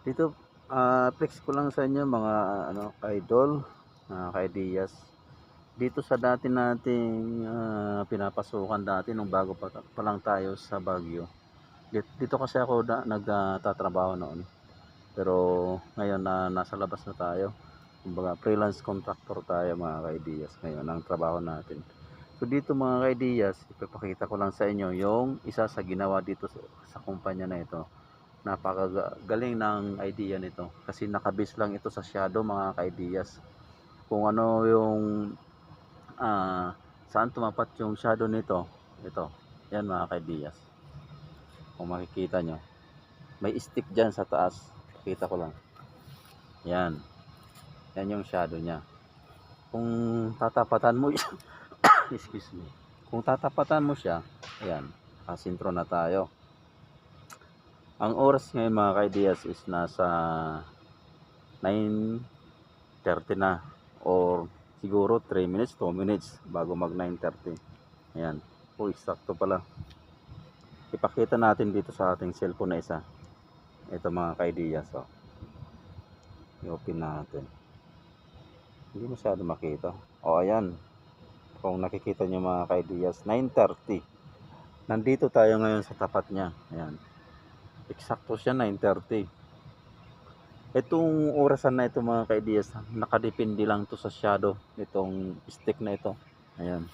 Dito, ah, flex ko lang sa inyo mga ano, idol, mga kaidiyas. Dito sa dati nating ah, pinapasukan dati nung bago pa, pa lang tayo sa Baguio. Dito, dito kasi ako na, nagtatrabaho noon. Pero ngayon na nasa labas na tayo. Kumbaga freelance contractor tayo mga kaidiyas ngayon ang trabaho natin. So dito mga kaidiyas, ipapakita ko lang sa inyo yung isa sa ginawa dito sa, sa kumpanya na ito napakagaling ng idea nito. Kasi nakabase lang ito sa shadow mga kaidiyas kung ano yung ah, saan tumapat yung shadow nito ito. Yan mga kaidiyas kung makikita nyo. May stick dyan sa taas. Pakita ko lang. Yan. Yan yung shadow nya kung tatapatan mo excuse me. Kung tatapatan mo siya ayan kasintro na tayo ang oras ngayon mga kaidiyas is nasa 9.30 na or siguro 3 minutes, 2 minutes bago mag 9.30. Ayan. O, eksakto pala. Ipakita natin dito sa ating cellphone na isa. Ito mga kaidiyas. Oh. I-open natin. Hindi masyado makita. O, ayan. Kung nakikita nyo mga kaidiyas, 9.30. Nandito tayo ngayon sa tapat niya. Ayan. Eksakto siya 9.30. Itong orasan na ito mga kaidiyas, nakadepende lang to sa shadow nitong stick na ito. Ayan.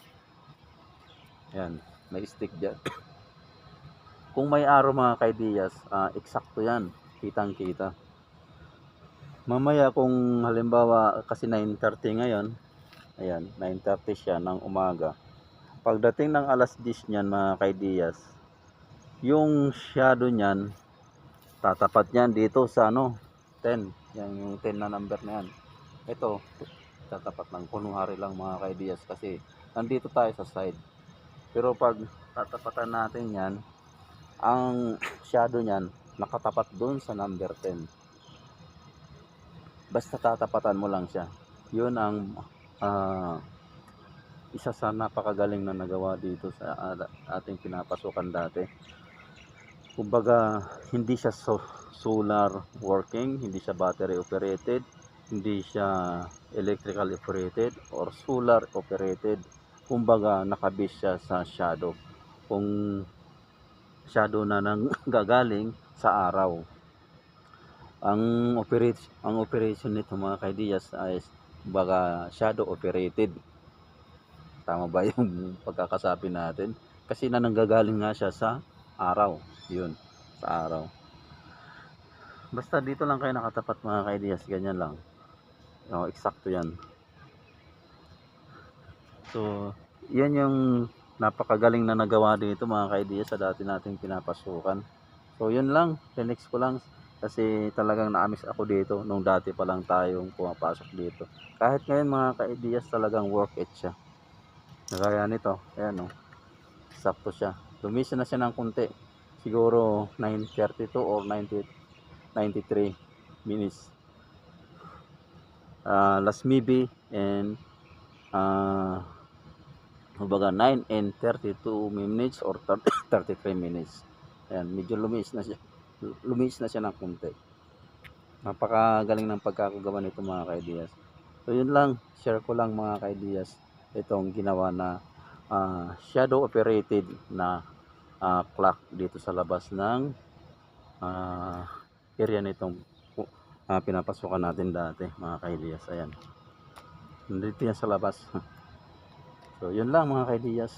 Ayan, may stick dyan. Kung may araw mga kaidiyas, ah, eksakto yan. Kitang kita. Mamaya kung halimbawa kasi 9.30 ngayon, ayan, 9.30 siya ng umaga. Pagdating ng alas 10 niyan mga kaidiyas, yung shadow niyan, tatapat niyan dito sa ano, 10. Yan yung 10 na number na yan. Ito, tatapat lang. Kunwari lang mga kaidiyas kasi nandito tayo sa side. Pero pag tatapatan natin yan, ang shadow niyan nakatapat doon sa number 10. Basta tatapatan mo lang siya. Yun ang ah, isa sa napakagaling na nagawa dito sa ah, ating pinapasukan dati kumbaga hindi siya so, solar working, hindi siya battery operated, hindi siya electrical operated or solar operated. Kumbaga nakabase siya sa shadow. Kung shadow na nang gagaling sa araw. Ang operation ang operation nito mga kaidiyas ay kumbaga shadow operated. Tama ba yung pagkakasabi natin? Kasi na nanggagaling nga siya sa araw. Yun, sa araw. Basta dito lang kayo nakatapat mga kaidiyas, ganyan lang. O, eksakto yan. So, yan yung napakagaling na nagawa dito mga kaidiyas sa dati nating pinapasukan. So, yun lang. Linux ko lang kasi talagang naamis ako dito nung dati pa lang tayong pumapasok dito. Kahit ngayon mga kaidiyas talagang work it siya. Kaya nito, ayan o. Sakto siya. Lumisa na siya ng kunti siguro 9.32 or 90, 93 minutes. Uh, last maybe and uh, kumbaga 9 and 32 minutes or 30, 33 minutes. Ayan, medyo lumis na siya. Lumis na siya ng kunti. Napakagaling ng pagkakagawa nito mga kaidiyas. So yun lang, share ko lang mga kaidiyas itong ginawa na uh, shadow operated na uh, clock dito sa labas ng uh, area nitong uh, pinapasukan natin dati mga kaidiyas ayan. Nandito yan sa labas. So yun lang mga kaidiyas